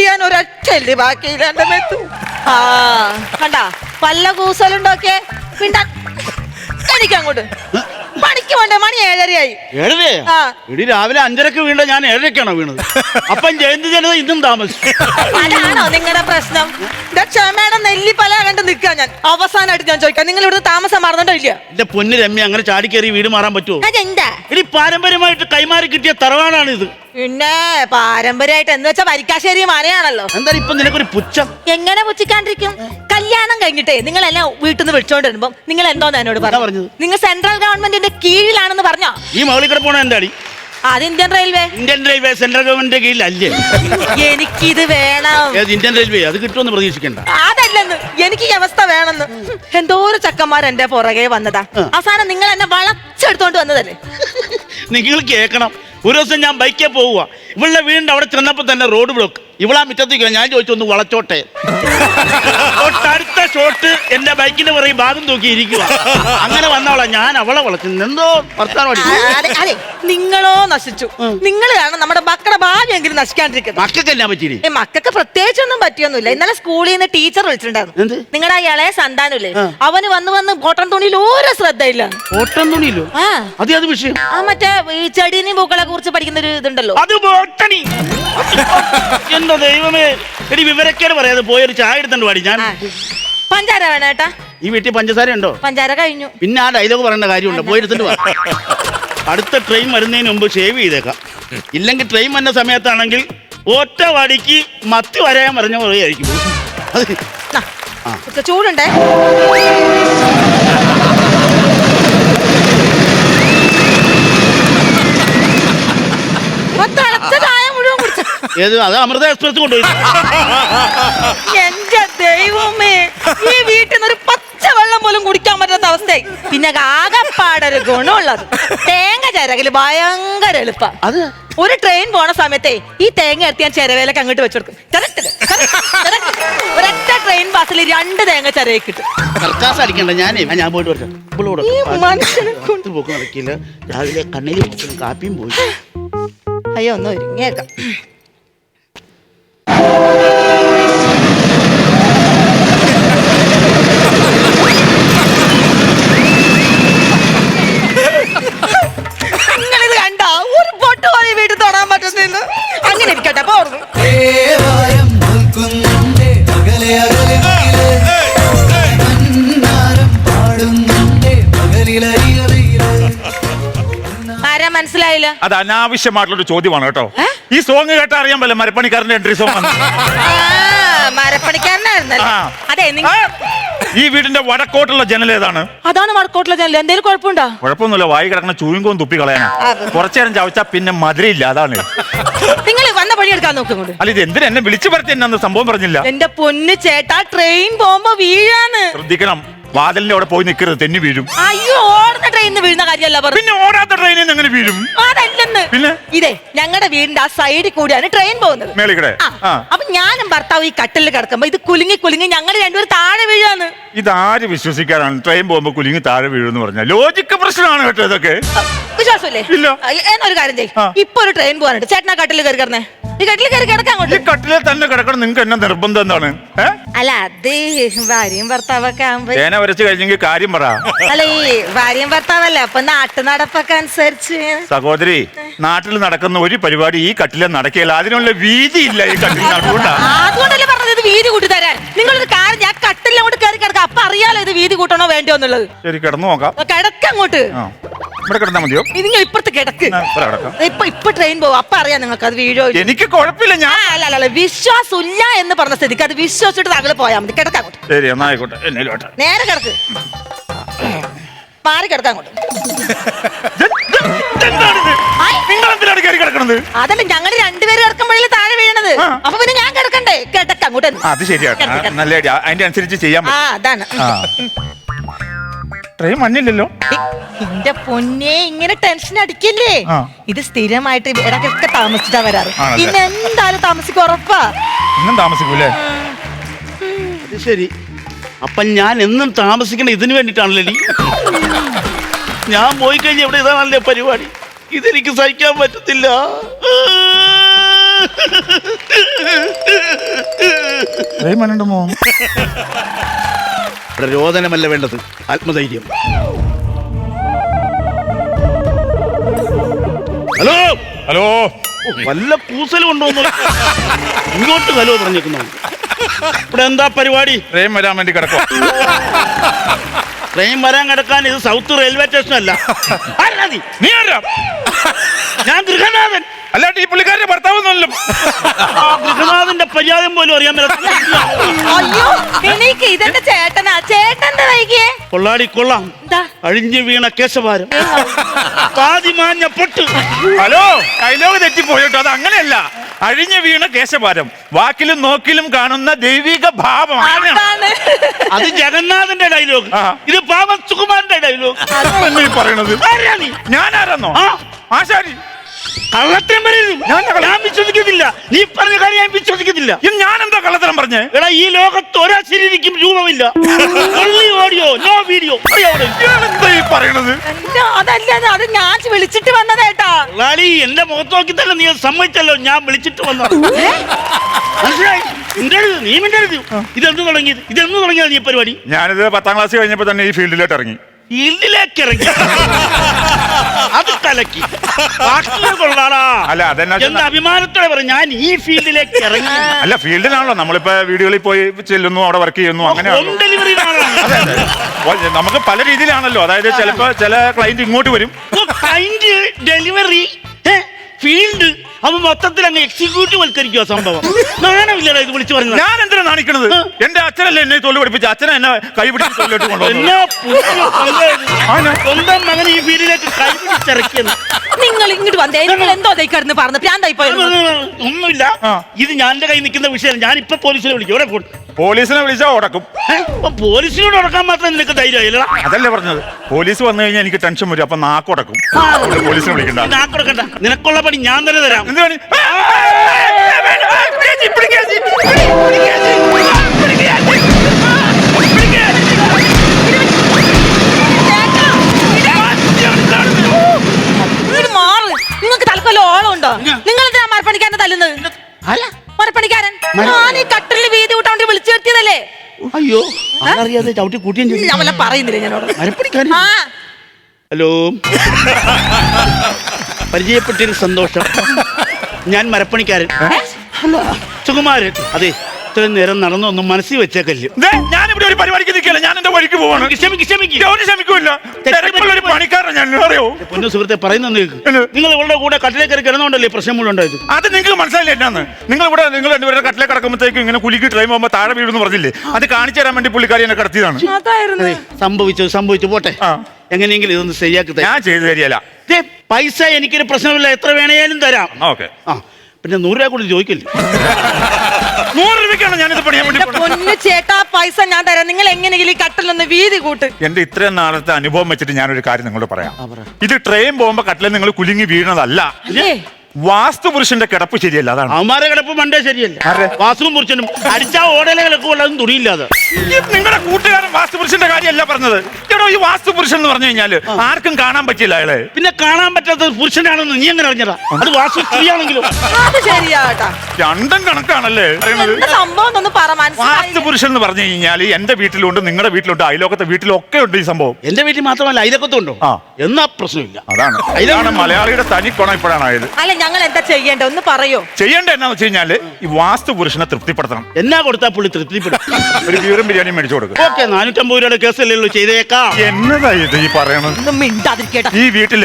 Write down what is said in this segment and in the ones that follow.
അടിയാൻ ഒരൊറ്റല്ലേ ബാക്കി എന്റെ മെത്തു. ആ കണ്ട? പല്ല കൂസലുണ്ടോക്കെ പിണ്ട അങ്ങോട്ട് പണിക്ക് വേണ്ടേ മണി ഏഴരയായി. ആ. ഇടി രാവിലെ അഞ്ചരക്ക് വീണ്ട ഞാൻ ഏഴരക്കാണോ വീണത്? അപ്പം ജയന്തി ജനത ഇന്നും താമസിച്ചു. അതാണോ നിങ്ങളുടെ പ്രശ്നം? ഇതാ ക്ഷമയുടെ നെല്ലി പല കണ്ട് നിൽക്കാൻ ഞാൻ. അവസാനമായിട്ട് ഞാൻ ചോദിക്കാം നിങ്ങൾ ഇവിടെ താമസം മാറുന്നുണ്ടോ ഇല്ല എന്റെ പൊന്നു രമ്യ അങ്ങനെ ചാടിക്കേറി വീട് മാറാൻ പറ്റുമോ അതെന്താ? ഇനി പാരമ്പര്യമായിട്ട് കൈമാറി കിട്ടിയ തറവാടാണ് ഇത്. പിന്നെ പാരമ്പര്യമായിട്ട് എന്ന് വെച്ചാൽ വരിക്കാശ്ശേരി മനയാണല്ലോ എന്താ ഇപ്പൊ നിനക്കൊരു പുച്ഛം? എങ്ങനെ പുച്ചിക്കാണ്ടിരിക്കും കല്യാണം കഴിഞ്ഞിട്ടേ എന്നെ വീട്ടിൽ നിന്ന് വിളിച്ചോണ്ട് വരുമ്പോ നിങ്ങൾ എന്തോന്ന് എന്നോട് പറഞ്ഞു? നിങ്ങൾ സെൻട്രൽ ഗവൺമെന്റിന്റെ കീഴിലാണെന്ന് പറഞ്ഞോ? ഈ മകളിൽ കൂടെ പോണ എന്താടി? അത് Indian railway Indian railway central ഗവൺമെന്റിന്റെ കീഴിലല്ലേ? എനിക്കിത് വേണം. ഇന്ത്യൻ റെയിൽവേ അത് കിട്ടുമെന്ന് പ്രതീക്ഷിക്കണ്ട. അതല്ലെന്ന്. എനിക്ക് ഈ അവസ്ഥ വേണമെന്ന്. ഒരു ചക്കന്മാർ എന്റെ പുറകെ വന്നതാ. അവസാനം നിങ്ങൾ എന്നെ വളച്ചെടുത്തോണ്ട് വന്നതല്ലേ? നിങ്ങൾ കേൾക്കണം ഒരു ദിവസം ഞാൻ ബൈക്കിൽ പോവുക ഇവളുടെ വീടിന്റെ അവിടെ ചെന്നപ്പോ തന്നെ റോഡ് ബ്ലോക്ക് ഇവളാ മിറ്റത്തേക്ക് ഞാൻ ചോദിച്ചു ഒന്ന് വളച്ചോട്ടെ? തൊട്ടടുത്ത ഷോട്ട് എന്റെ ബൈക്കിന്റെ പുറകെ ഭാഗം തൂക്കി ഇരിക്കുക അങ്ങനെ വന്നവളാ. ഞാൻ അവളെ വളച്ചു. എന്തോ അതെ നിങ്ങളോ നശിച്ചു. നിങ്ങൾ കാരണം നമ്മുടെ മക്കളുടെ ഭാവിയെങ്കിലും നശിക്കാണ്ടിരിക്കുന്നത് മക്കൾക്ക് എന്നാ പറ്റി മക്കൾക്ക് പ്രത്യേകിച്ചൊന്നും പറ്റിയൊന്നുമില്ല. ഇന്നലെ സ്കൂളിൽ നിന്ന് ടീച്ചർ? വിളിച്ചിട്ടുണ്ടായിരുന്നു. നിങ്ങളുടെ ആ ഇളയ സന്താനല്ലേ? അവന് വന്ന് വന്ന് കോട്ടൺ തുണിയിൽ ഒരു ശ്രദ്ധയില്ല. ഓട്ടം തുണിയിലോ? ആ. അത് അത് വിഷയം? ആ മറ്റേ ഈ ചെടീനെയും പൂക്കളെ കുറിച്ച് പഠിക്കുന്ന ഒരു ഇതുണ്ടല്ലോ. അത് ബോട്ടണി എന്തോ ദൈവമേ. എടി വിവരക്കേട് പറയാതെ പോയൊരു ചായ എടുത്തോണ്ട് പാടി ഞാൻ പഞ്ചാര വേണം ഏട്ടാ? ഈ വീട്ടിൽ പഞ്ചസാര ഉണ്ടോ? പഞ്ചാര കഴിഞ്ഞു. പിന്നെ ആ ഡയലോഗ് പറയേണ്ട കാര്യമുണ്ട്. പോയി എടുത്തിട്ട് വാ. അടുത്ത ട്രെയിൻ വരുന്നതിന് മുമ്പ് ഷേവ് ചെയ്തേക്കാം. ഇല്ലെങ്കിൽ ട്രെയിൻ വന്ന സമയത്താണെങ്കിൽ ഒറ്റ വടിക്ക് മത്തി വരയാൻ പറഞ്ഞ പോലെയായിരിക്കും. ചൂടുണ്ടേ ഇപ്പൊ തിളച്ച ചായ മുഴുവൻ കുടിച്ചു ഏത് അത് അമൃത എക്സ്പ്രസ് കൊണ്ടുപോയി. എന്റെ ദൈവമേ ഈ വീട്ടിൽ നിന്ന് ഒരു പച്ച വെള്ളം പോലും കുടിക്കാൻ പറ്റാത്ത അവസ്ഥയായി. പിന്നെ ആകെപ്പാടൊരു ഗുണമുള്ളത്. തേങ്ങ ചിരകിൽ ഭയങ്കര എളുപ്പ. അത്? ഒരു ട്രെയിൻ പോണ സമയത്തെ ഈ തേങ്ങ എടുത്ത് ഞാൻ ചിരവേലൊക്കെ അങ്ങോട്ട് വെച്ചെടുക്കും. ഒരൊറ്റ ട്രെയിൻ ബസ്സിൽ രണ്ട് തേങ്ങ ചിരയെ കിട്ടും. അടിക്കണ്ട ഞാനേ ഞാൻ പോയിട്ട് വരട്ടെ. ഇവളോട് ഈ മനുഷ്യനെ കൊണ്ട് പത്ത് പോക്ക് നടക്കില്ല. രാവിലെ കണ്ണിൽ കാപ്പിയും പോയി. അയ്യോ ഒന്ന് ഒരുങ്ങിയേക്കാം. അത് അനാവശ്യമായിട്ടുള്ള ചോദ്യമാണ് കേട്ടോ. ഈ സോങ് കേട്ടാ അറിയാൻ പറ്റില്ല. മരപ്പണിക്കാരന്റെ എൻട്രി സോങ് മരപ്പണിക്കാരനായിരുന്നല്ലേ? ആ. അതെ നിങ്ങൾ ഈ വീടിന്റെ വടക്കോട്ടുള്ള ജനൽ ഏതാണ്? അതാണ് വടക്കോട്ടുള്ള ജനൽ. എന്തെങ്കിലും കുഴപ്പമുണ്ടോ? കുഴപ്പമൊന്നുമില്ല. വായി കിടക്കുന്ന ചൂയിങ്കോം തുപ്പി കളയാനാ. കുറച്ചേരം ചവച്ചാ പിന്നെ മധുരയില്ല അതാണ്. നിങ്ങൾ വന്ന പണി എടുക്കാൻ നോക്കും ഇങ്ങോട്ട്. അല്ല ഇത് എന്തിനാ എന്നെ വിളിച്ചു പരത്തി എന്നു സംഭവം പറഞ്ഞില്ല. എന്റെ പൊന്ന് ചേട്ടാ ട്രെയിൻ പോകുമ്പോ വീഴാണ് ശ്രദ്ധിക്കണം. വാതിലിന്റെ അവിടെ പോയി നിൽക്കരുത് തെന്നി വീഴും. അയ്യോ ഓടുന്ന ട്രെയിനിന്ന് വീഴുന്ന കാര്യമല്ല പറഞ്ഞു പിന്നെ ഓടാത്ത ട്രെയിനിൽ നിന്ന് എങ്ങനെ വീഴും? അതല്ലെന്ന്. പിന്നെ? ഇതേ ഞങ്ങളുടെ വീടിന്റെ ആ സൈഡിൽ കൂടിയാണ് ട്രെയിൻ പോകുന്നത്. മേളിക്കടെ ആ ഞാനും ഭർത്താവ് ഈ കട്ടിൽ കിടക്കുമ്പോ ഇത് കുലുങ്ങി കുലുങ്ങി ഞങ്ങൾ രണ്ടുപേരും താഴെ വീഴാന്ന്. ഇതാര് വിശ്വസിക്കാനാണ്? ട്രെയിൻ പോകുമ്പോ കുലുങ്ങി താഴെ വീഴുന്ന് പറഞ്ഞാൽ ലോജിക്ക് പ്രശ്നമാണ് കേട്ടോ ഇതൊക്കെ. വിശ്വാസമില്ലേ? ഇല്ല. എന്നൊരു കാര്യം ചെയ്യ്. ഇപ്പൊ ഒരു ട്രെയിൻ പോകാനുണ്ട്. ചേട്ടനാ കട്ടിൽ കയറി കിടന്നേ. ഈ കട്ടിൽ കയറി കിടക്കാൻ ഈ അങ്ങോട്ട്. കട്ടിലെ തന്നെ കിടക്കണം. നിങ്ങൾക്ക് എന്നെ നിർബന്ധം എന്താണ്? ഏ? അല്ല അത് ഭാര്യയും ഭർത്താവൊക്കെ ആകുമ്പോ തേന വരച്ച് കഴിഞ്ഞെങ്കിൽ കാര്യം പറ. അല്ല ഈ ഭാര്യയും ഭർത്താവല്ലേ? അപ്പൊ നാട്ടു നടപ്പൊക്കെ അനുസരിച്ച്. സഹോദരി നാട്ടിൽ നടക്കുന്ന ഒരു പരിപാടി ഈ കട്ടിലെ നടക്കില്ല. അതിനുള്ള വീതി ഇല്ല ഈ കട്ടിൽ നടക്കൂട്ടാ അതുകൊണ്ടല്ലേ പറഞ്ഞത് ഇത് വീതി കൂട്ടി തരാൻ? നിങ്ങളൊരു കാര്യം ഞാൻ കട്ടിൽ അങ്ങോട്ട് കയറി കിടക്കാം. അപ്പൊ അറിയാലോ ഇത് വീതി കൂട്ടണോ വേണ്ടോ എന്നുള്ളത്. ശരി കിടന്നു നോക്കാം. കിടക്ക അങ്ങോട്ട്. ആ. ഇവിടെ കിടന്നാ മതിയോ? നിങ്ങൾ ഇപ്പുറത്ത് കിടക്ക്. ഞാൻ ഇവിടെ കിടക്കാം. ഇപ്പൊ ഇപ്പൊ ട്രെയിൻ പോകും അപ്പൊ അറിയാം നിങ്ങൾക്ക് അത് വീഴോ ഇല്ലയോ. എനിക്ക് കുഴപ്പമില്ല ആ, ഞാൻ അല്ല അല്ല, അല്ല. വിശ്വാസമില്ല എന്ന് പറഞ്ഞ സ്ഥിതിക്ക് അത് വിശ്വസിച്ചിട്ട് താങ്കൾ പോയാൽ മതി. കിടക്കാം അങ്ങോട്ട്. ശരി എന്നാ ആയിക്കോട്ടെ. എന്നേലും നേരെ കിടക്ക്. മാറി കിടക്കാം അങ്ങോട്ട്. നിങ്ങൾ എന്തിനാണ് കയറി കിടക്കണത്? അതല്ല ഞങ്ങൾ രണ്ടുപേരും കിടക്കുമ്പോഴേ താഴെ വീഴണത് അപ്പൊ പിന്നെ ഞാൻ കിടക്കണ്ടേ? കിടക്ക അങ്ങോട്ട് അത് ശരിയാണ്. നല്ല ഐഡിയ. അതിന്റെ അനുസരിച്ച് ചെയ്യാൻ ആ അതാണ്. ട്രെയിൻ മഞ്ഞില്ലല്ലോ? എന്റെ പൊന്നെ ഇങ്ങനെ ടെൻഷൻ അടിക്കല്ലേ? ഇത് സ്ഥിരമായിട്ട് ഇടയ്ക്കൊക്കെ താമസിച്ചാ വരാറ്? പിന്നെ എന്തായാലും താമസിക്കും ഉറപ്പാ. ഇന്നും താമസിക്കൂലേ? അത് ശരി. അപ്പൊ ഞാൻ എന്നും താമസിക്കണ ഇതിനു വേണ്ടിട്ടാണല്ലേ നീ? ഞാൻ പോയി കഴിഞ്ഞ ഇവിടെ ഇതാണല്ലേ പരിപാടി? ഇതെനിക്ക് സഹിക്കാൻ പറ്റത്തില്ല. പ്രേമനുണ്ട് മോ പ്രരോദനമല്ല വേണ്ടത് ആത്മധൈര്യം. ഹലോ? ഹലോ? നല്ല വല്ല കൂസലും ഉണ്ടോ ഇങ്ങോട്ട് ഹലോ പറഞ്ഞേക്കുന്നു ഇവിടെ എന്താ പരിപാടി? പ്രേം വരാൻ വേണ്ടി കിടക്കും ട്രെയിൻ വരാൻ കിടക്കാൻ ഇത് സൗത്ത് റെയിൽവേ സ്റ്റേഷൻ അല്ല ഞാൻ ഗൃഹനാഥൻ. അല്ലാണ്ട് ഈ പുള്ളിക്കാരന്റെ ഭർത്താവൊന്നുമല്ലോ ആ ഗൃഹനാഥന്റെ പര്യാദം പോലും അറിയാൻ അയ്യോ എനിക്ക് ഇതെന്റെ ചേട്ടനാ. ചേട്ടന്റെ വൈകിയേ? കൊള്ളാടി കൊള്ളാം. അഴിഞ്ഞു വീണ കേശഭാരം പാതിമാഞ്ഞ പൊട്ട്. ഹലോ ഡയലോഗ് തെറ്റിപ്പോയിട്ടോ അത് അങ്ങനെയല്ല. അഴിഞ്ഞു വീണ കേശഭാരം വാക്കിലും നോക്കിലും കാണുന്ന ദൈവിക ഭാവം അത് ജഗന്നാഥന്റെ ഡയലോഗ് ഇത് പാവൻ സുകുമാരന്റെ ഡയലോഗ് പറയണത്? ഞാനാരെന്നോ? ആശാരി. കള്ളത്തരം പറയുന്നു ഞാൻ വിശ്വസിക്കുന്നില്ല നീ പറഞ്ഞ കാര്യം ഞാൻ വിശ്വസിക്കുന്നില്ല ഇത് ഞാൻ എന്താ കള്ളത്തരം പറഞ്ഞേ? എടാ ഈ ലോകത്ത് ഒരാശരിക്കും രൂപമില്ല. ഓഡിയോ നോ വീഡിയോ പറയണത്? എന്റെ അതല്ല അത് ഞാൻ വിളിച്ചിട്ട് വന്നതേട്ടാ ലാലി എന്റെ മുഖത്ത് നോക്കി തന്നെ നീ സമ്മതിച്ചല്ലോ. ഞാൻ വിളിച്ചിട്ട് വന്നത്. മനസ്സിലായി? മിണ്ടരുത് നീ മിണ്ടരുത്. ഇതെന്ന് തുടങ്ങിയത്? ഇതെന്ന് തുടങ്ങിയത് നീ പരിപാടി? ഞാനിത് പത്താം ക്ലാസ് കഴിഞ്ഞപ്പോ തന്നെ ഈ ഫീൽഡിലോട്ട് ഇറങ്ങി. ഫീൽഡിലേക്ക് ഇറങ്ങി. അത് കലക്കി. കൊള്ളാടാ. അല്ല, അതെന്നാ അഭിമാനത്തോടെ പറ ഞാൻ ഈ ഫീൽഡിലേക്ക് ഇറങ്ങി. അല്ല ഫീൽഡിലാണല്ലോ. നമ്മളിപ്പോ വീടുകളിൽ പോയി ചെല്ലുന്നു അവിടെ വർക്ക് ചെയ്യുന്നു അങ്ങനെ ഡെലിവറി നമുക്ക് പല രീതിയിലാണല്ലോ. അതായത് ചിലപ്പോ ചില ക്ലയന്റ് ഇങ്ങോട്ട് വരും. ഡെലിവറി ഫീൽഡ് അത് മൊത്തത്തിൽ അങ്ങ് എക്സിക്യൂട്ടീവ് വൽക്കരിക്കുക സംഭവം. നാണമില്ലടാ ഇത് വിളിച്ചു പറഞ്ഞു ഞാൻ എന്തിനാ നാണിക്കണത്? എന്റെ അച്ഛനല്ലേ എന്നെ തൊല്ലു പഠിപ്പിച്ച? അച്ഛനെ എന്നെ കൈ പിടിച്ച് തൊഴിലോട്ട് കൊണ്ടുവന്നു എന്നാ പുതിയ. ആണോ? സ്വന്തം മകൻ ഈ ഫീൽഡിലേക്ക് കൈ പിടിച്ചിറക്കിയെന്ന്. നിങ്ങൾ ഇങ്ങോട്ട് വന്നേ. നിങ്ങൾ എന്തോ കിടന്ന് പറഞ്ഞു പ്രാന്തായി പോയത് ഒന്നുമില്ല. ആ. ഇത് ഞാൻ എന്റെ കൈ നിൽക്കുന്ന വിഷയം ഞാൻ ഇപ്പൊ പോലീസിനെ വിളിക്കും. ഇവിടെ പോയി? പോലീസിനെ വിളിച്ചാ ഉടക്കും പോലീസിനോട് ഉടക്കാൻ മാത്രം നിനക്ക് ധൈര്യമായില്ല അതല്ലേ പറഞ്ഞത് പോലീസ് വന്നു കഴിഞ്ഞാൽ എനിക്ക് ടെൻഷൻ വരും അപ്പൊ നാക്കുടക്കും അതുകൊണ്ട് പോലീസിനെ വിളിക്കണ്ട നാക്കൊടുക്കണ്ട നിനക്കുള്ള പണി ഞാൻ തന്നെ തരാം എന്ത് പണി? ഇങ്ങോട്ട് മാറ് നിങ്ങൾക്ക് തൽക്കാലം ഓളം ഉണ്ടോ നിങ്ങൾ എന്തിനാ മരപ്പണിക്കാരനെ തല്ലുന്നത് മരപ്പണിക്കാരൻ ഞാൻ ഈ വീതി കൂട്ടാൻ വേണ്ടി വിളിച്ചു വരുത്തിയതല്ലേ അയ്യോ അറിയാതെ ചവിട്ടി കൂട്ടിയും ചെയ്തു. ഞാൻ വല്ല പറയുന്നില്ല ഞാനോട് മരപ്പണിക്കാരൻ ആ. ഹലോ. പരിചയപ്പെട്ടതിൽ സന്തോഷം. ഞാൻ മരപ്പണിക്കാരൻ. അല്ല സുകുമാരൻ. അതെ. ഇത്രയും നേരം നടന്നൊന്നും മനസ്സിൽ വെച്ചേക്കല്ല. ഞാനിവിടെ ഒരു പരിപാടിക്ക് നിൽക്കില്ല ഞാൻ എന്റെ വഴിക്ക് പോവാണ്. ഒരു പണിക്കാരൻ ഞാൻ അറിയോ? പൊന്നു സുഹൃത്തെ പറയുന്ന? നിങ്ങൾ ഇവളുടെ കൂടെ കട്ടിലേക്ക് കയറി കിടന്നുകൊണ്ടല്ലേ പ്രശ്നം മുഴുവൻ ഉണ്ടായത് അത് നിങ്ങൾക്ക് മനസ്സിലായില്ല എന്നാണ് നിങ്ങൾ ഇവിടെ നിങ്ങൾ രണ്ടുപേരുടെ കട്ടിലെ കിടക്കുമ്പോഴത്തേക്കും ഇങ്ങനെ കുലുക്കി ട്രെയിൻ പോകുമ്പോൾ താഴെ വീഴുന്നു പറഞ്ഞില്ലേ? അത് കാണിച്ചു തരാൻ വേണ്ടി പുള്ളിക്കാരി എന്നെ കടത്തിയതാണ്. സംഭവിച്ചു സംഭവിച്ചു പോട്ടെ. എങ്ങനെയെങ്കിലും ഇതൊന്ന് ശരിയാക്കി ഞാൻ ചെയ്തു തരികയില്ല. പൈസ എനിക്കൊരു പ്രശ്നമില്ല എത്ര വേണേലും തരാം. ഓക്കെ. ആ പിന്നെ നൂറ് രൂപ കൂടി ചോദിക്കില്ല? നൂറ് രൂപയ്ക്കാണ് ഞാനിത് പണിയാൻ വേണ്ടി എന്റെ പോണത്. പൊന്നു ചേട്ടാ പൈസ ഞാൻ തരാം. നിങ്ങൾ എങ്ങനെയെങ്കിലും ഈ കട്ടിലൊന്ന് വീതി കൂട്ട്? എന്റെ ഇത്രയും നാളത്തെ അനുഭവം വെച്ചിട്ട് ഞാൻ ഒരു കാര്യം നിങ്ങളോട് പറയാം. ഇത് ട്രെയിൻ പോകുമ്പോ കട്ടിലെ നിങ്ങൾ കുലുങ്ങി വീഴുന്നതല്ല അല്ലേ? വാസ്തു പുരുഷന്റെ കിടപ്പ് ശരിയല്ല അതാണ്. അവന്മാരെ കിടപ്പ് മണ്ടേ ശരിയല്ല. വാസ്തു വാസുവും പുറിച്ചനും അടിച്ചാ ഓടലകളൊക്കെ ഉള്ളതും തുണിയില്ലാതെ. നിങ്ങളുടെ കൂട്ടുകാരൻ വാസ്തു പുരുഷന്റെ കാര്യമല്ല പറഞ്ഞത്. ഈ വാസ്തു പുരുഷൻ എന്ന് പറഞ്ഞു കഴിഞ്ഞാൽ ആർക്കും കാണാൻ പറ്റില്ല അയാളെ. പിന്നെ കാണാൻ പറ്റാത്ത പുരുഷനാണെന്ന് നീ എങ്ങനെ അറിഞ്ഞതാ? അത് വാസ്തു സ്ത്രീയാണെങ്കിലും. അത് ശരിയാട്ടാ രണ്ടും കണക്കാണല്ലേ പറയുന്നത്? എന്താ സംഭവം എന്നൊന്ന് പറ വാസ്തു പുരുഷൻ എന്ന് പറഞ്ഞു കഴിഞ്ഞാൽ എന്റെ വീട്ടിലുണ്ട് നിങ്ങളുടെ വീട്ടിലുണ്ട് അയലോക്കത്തെ വീട്ടിലൊക്കെ ഉണ്ട് ഈ സംഭവം. എന്റെ വീട്ടിൽ മാത്രമല്ല അയലോകത്തും ആ. എന്നാ പ്രശ്നമില്ല. അതാണ്. അതിലാണ് മലയാളിയുടെ തനി കൊണ ഇപ്പോഴാണ് ആയത്. അല്ല ഞങ്ങൾ എന്താ ചെയ്യേണ്ടത്? ഒന്ന് പറയോ? ചെയ്യേണ്ട എന്നാന്ന് വെച്ച് കഴിഞ്ഞാൽ ഈ വാസ്തു പുരുഷനെ തൃപ്തിപ്പെടുത്തണം. എന്നാ കൊടുത്താ പുള്ളി തൃപ്തിപ്പെടും? ഒരു ബിരിയാണിയും മേടിച്ചു കൊടുക്കും. ഓക്കെ നാനൂറ്റമ്പത് രൂപയുടെ കേസല്ലേ ഉള്ളൂ ചെയ്തേക്കാം. എന്നതാ ഇത് ഈ പറയണത്? ഒന്നും മിണ്ടാതിരിക്കട്ടെ. ഈ വീട്ടിൽ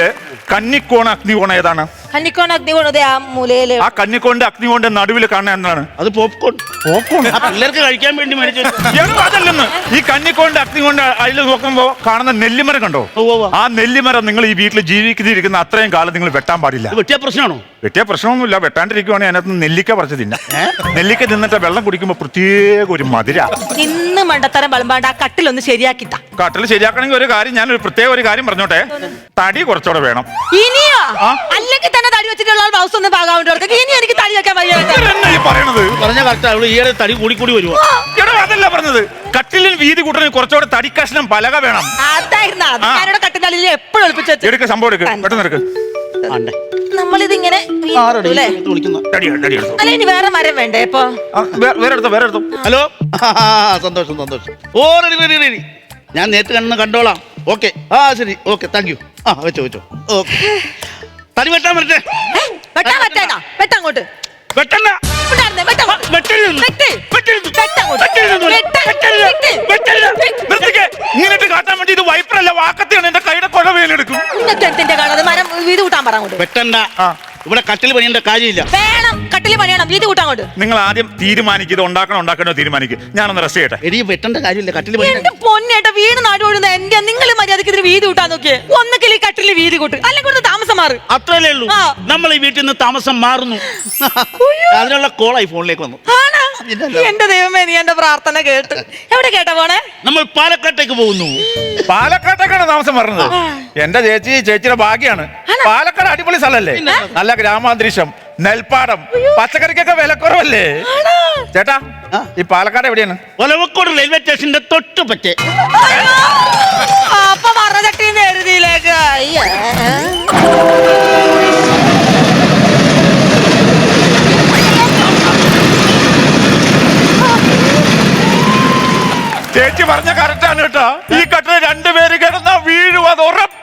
കന്നിക്കോണ അഗ്നികോണ ഏതാണ്? കന്നിക്കോൺ അഗ്നികോണതേ ആ മൂലയിൽ. ആ കന്നിക്കോണിന്റെ അഗ്നികോണിന്റെ നടുവിൽ കാണുന്ന എന്താണ്? അത് പോപ്കോൺ. പോപ്കോൺ. ആ പിള്ളേർക്ക് കഴിക്കാൻ വേണ്ടി മേടിച്ചു അതല്ലെന്ന്. ഈ കന്നിക്കോണിന്റെ അഗ്നികോണ്ട് അതിൽ നോക്കുമ്പോ കാണുന്ന നെല്ലിമരം കണ്ടോ? ആ നെല്ലിമരം നിങ്ങൾ ഈ വീട്ടിൽ ജീവിക്കുന്നിരിക്കുന്ന അത്രയും കാലം നിങ്ങൾ വെട്ടാൻ പാടില്ല. ഇത് വെട്ടിയ പ്രശ്നമാണോ? വെട്ടിയ പ്രശ്നമൊന്നുമില്ല. വെട്ടാണ്ടിരിക്കുവാണെങ്കിൽ അതിനകത്ത് നെല്ലിക്ക പറിച്ച് തിന്ന. നെല്ലിക്ക തിന്നിട്ട് വെള്ളം കുടിക്കുമ്പോ പ്രത്യേക ഒരു മധുര. ഇന്ന് മണ്ടത്തരം വളമ്പാണ്ട് ആ കട്ടിലൊന്ന് ശരിയാക്കി കട്ടിൽ ശരിയാക്കണമെങ്കിൽ ഒരു കാര്യം ഞാൻ ഒരു പ്രത്യേക ഒരു കാര്യം പറഞ്ഞോട്ടെ. തടി കുറച്ചുകൂടെ വേണം. ഇനിയോ? അല്ലെങ്കിൽ തന്നെ തടി വെച്ചിട്ടുള്ള ബ്ലൗസ് ഒന്നും വേണ്ടി ഇനി എനിക്ക് തടി വെക്കാൻ വയ്യ കേട്ടോ. ഇതെന്നാ ഈ പറയണത്? പറഞ്ഞ കറക്റ്റ് അവൾ ഈയിടെ തടി കൂടി കൂടി വരുവാ. എടോ അതല്ല പറഞ്ഞത്. കട്ടിലിൽ വീതി കൂട്ടണ കുറച്ചുകൂടെ തടി കഷ്ണം പലക വേണം. അതായിരുന്നു. അത് ആ. ഞാനിവിടെ കട്ടിലടിയിൽ എപ്പോഴും ഒളിപ്പിച്ച് വെച്ചു എടുക്ക സംഭവം എടുക്ക്. പെട്ടെന്ന് എടുക്ക്. ആണ്ടെ. നമ്മളിതിങ്ങനെ ആരുടെ അല്ലേ? വിളിക്കുന്ന. റെഡി റെഡി എടുത്തു. അല്ല ഇനി വേറെ മരം വേണ്ടേ ഇപ്പൊ? ആ, വേ- വേറെ എടുത്തോ വേറെ എടുത്തോ ഹലോ? ആ, സന്തോഷം സന്തോഷം. ഓ റെഡി റെഡി റെഡി. ഞാൻ നേരിട്ട് കണ്ണ് കണ്ടോളാം. ഓക്കെ. ആ ശരി. Okay thank you. ആ വെച്ചോ വെച്ചോ. ഓക്കെ. തടി വെട്ടാൻ പറ്റേ വെട്ടാൻ. വെട്ടരുത് വെട്ട്. ഇങ്ങനെട്ട് കാട്ടാൻ വേണ്ടി ഇത് വൈപ്പറല്ല വാക്കത്തെയാണ്. എന്റെ കൈയുടെ വേലെടുക്കും മരം വീട് കൂട്ടാൻ അങ്ങോട്ട്. വെട്ടണ്ട. ഇവിടെ കട്ടിൽ പണിയേണ്ട കാര്യമില്ല. വേണം കട്ടിൽ പണിയണം? വീതി കൂട്ടാൻ നിങ്ങൾ ആദ്യം തീരുമാനിക്കുക ഇത് ഉണ്ടാക്കണോ ഉണ്ടാക്കണോ തീരുമാനിക്കുക ഞാനൊന്ന് റെസ്റ്റ് ചെയ്യട്ടെ. എടി വെട്ടേണ്ട കാര്യമില്ല. കട്ടിൽ എന്റെ പൊന്നേട്ട വീട് നാടുകൊഴുന്ന എന്റെ നിങ്ങൾ മര്യാദയ്ക്ക് ഇതിന് വീതി കൂട്ടാൻ നോക്കിയേ. ഒന്നക്കിൽ ഈ കട്ടിൽ വീതി കൂട്ട്. അല്ലെങ്കിൽ ഇവിടുന്ന് താമസം മാറ്. അത്രയല്ലേ ഉള്ളൂ. ആ. നമ്മൾ ഈ വീട്ടിൽ നിന്ന് താമസം മാറുന്നു. അതിനുള്ള കോളായി ഫോണിലേക്ക് വന്നു ആണോ? ഇല്ലല്ലോ. എന്റെ ദൈവമേ നീ എന്റെ പ്രാർത്ഥന കേട്ട്. എവിടെ കേട്ടാ പോണേ? നമ്മൾ പാലക്കാട്ടേക്ക് പോകുന്നു. പാലക്കാട്ടേക്കാണ് താമസം പറഞ്ഞത് എന്റെ ചേച്ചി ചേച്ചിയുടെ ഭാഗ്യാണ്. പാലക്കാട് അടിപൊളി സ്ഥലല്ലേ നല്ല ഗ്രാമാന്തരീക്ഷം. നെൽപ്പാടം. പച്ചക്കറിക്കൊക്കെ വിലക്കുറവല്ലേ? ചേട്ടാ ഈ പാലക്കാട് എവിടെയാണ്? ഒലവക്കോട് റെയിൽവേ സ്റ്റേഷന്റെ തൊട്ട് പറ്റേ. ചേച്ചി പറഞ്ഞ കറക്റ്റാണ് കേട്ടോ. ഈ കട്ടിൽ രണ്ടുപേര് കിടന്നാ വീഴും അത് ഉറപ്പ്.